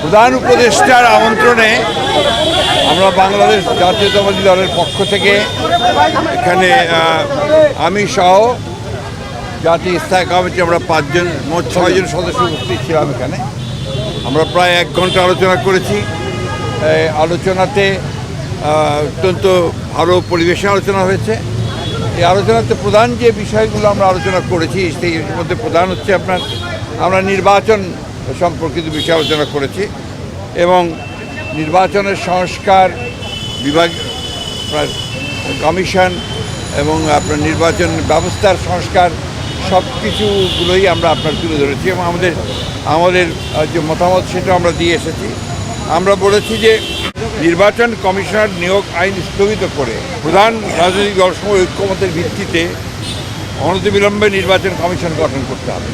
প্রধান উপদেষ্টার আমন্ত্রণে আমরা বাংলাদেশ জাতীয়তাবাদী দলের পক্ষ থেকে এখানে আমি সহ জাতীয় স্থায়ী কমিটি, আমরা পাঁচজন, মোট ছয়জন সদস্য উপস্থিত ছিলাম এখানে। আমরা প্রায় এক ঘণ্টা আলোচনা করেছি। আলোচনাতে অত্যন্ত ভালো পরিবেশে আলোচনা হয়েছে। এই আলোচনাতে প্রধান যে বিষয়গুলো আমরা আলোচনা করেছি, সেই মধ্যে প্রধান হচ্ছে আপনার, আমরা নির্বাচন সম্পর্কিত বিষয়ে আলোচনা করেছি এবং নির্বাচনের সংস্কার বিভাগ কমিশন এবং আপনার নির্বাচন ব্যবস্থার সংস্কার সব কিছুগুলোই আমরা আপনার তুলে ধরেছি এবং আমাদের আমাদের যে মতামত সেটা আমরা দিয়ে এসেছি। আমরা বলেছি যে নির্বাচন কমিশনার নিয়োগ আইন স্থগিত করে প্রধান রাজনৈতিক দলসমূহ ঐক্যমতের ভিত্তিতে অনতিবিলম্বে নির্বাচন কমিশন গঠন করতে হবে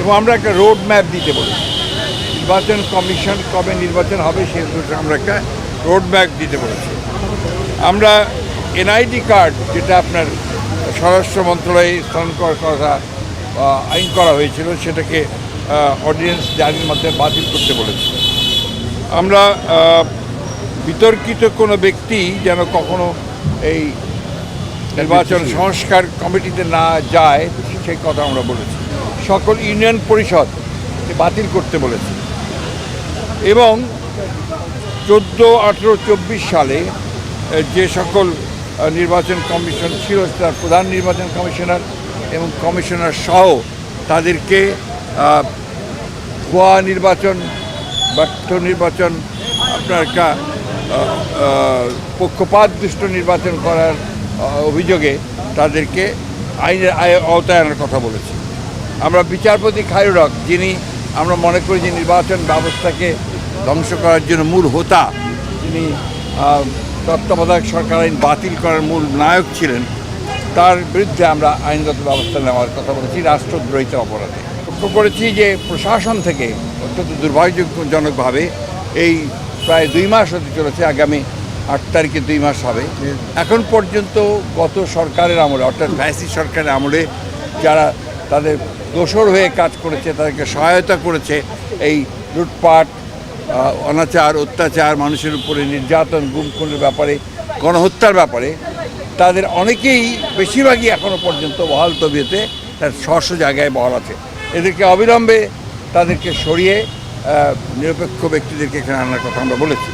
এবং আমরা একটা রোড ম্যাপ দিতে বলেছি। নির্বাচন কমিশন কবে নির্বাচন হবে সে আমরা একটা রোড ম্যাপ দিতে বলেছি। আমরা এনআইডি কার্ড যেটা আপনার স্বরাষ্ট্র মন্ত্রণালয়ে করার কথা আইন করা হয়েছিল, সেটাকে অর্ডিন্যান্স জারির মাধ্যমে বাতিল করতে বলেছি। আমরা বিতর্কিত কোনো ব্যক্তি যেন কখনো এই নির্বাচন সংস্কার কমিটিতে না যায়, সেই কথা আমরা বলেছি। সকল ইউনিয়ন পরিষদ বাতিল করতে বলেছি। এবং চোদ্দ আঠেরো চব্বিশ সালে যে সকল নির্বাচন কমিশন ছিল তার প্রধান নির্বাচন কমিশনার এবং কমিশনার সহ তাদেরকে ভুয়া নির্বাচন ব্যর্থ নির্বাচন আপনার একটা আহ, আহ, পক্ষপাত দুষ্ট নির্বাচন করার অভিযোগে তাদেরকে আইনের আয়- আওতায় আনার কথা বলেছি। আমরা বিচারপতি খায়রুল হক যিনি আমরা মনে করি যে নির্বাচন ব্যবস্থাকে ধ্বংস করার জন্য মূল হোতা, যিনি তত্ত্বাবধায়ক সরকার আইন বাতিল করার মূল নায়ক ছিলেন, তার বিরুদ্ধে আমরা আইনগত ব্যবস্থা নেওয়ার কথা বলেছি, রাষ্ট্রদ্রোহিতা অপরাধে। লক্ষ্য করেছি যে প্রশাসন থেকে অত্যন্ত দুর্ভাগ্যজনকভাবে এই প্রায় দুই মাস হতে চলেছে, আগামী আট তারিখে দুই মাস হবে। এখন পর্যন্ত গত সরকারের আমলে, অর্থাৎ ভ্যাসি সরকারের আমলে যারা তাদের দোসর হয়ে কাজ করেছে, তাদেরকে সহায়তা করেছে, এই লুটপাট অনাচার, অত্যাচার, মানুষের উপরে নির্যাতন গুম খুনের ব্যাপারে, গণহত্যার ব্যাপারে, তাদের অনেকেই বেশিরভাগই এখনও পর্যন্ত বহাল তবিয়েতে তার স্ব জায়গায় বহাল আছে। এদেরকে অবিলম্বে তাদেরকে সরিয়ে নিরপেক্ষ ব্যক্তিদেরকে এখানে আনার কথা আমরা বলেছি।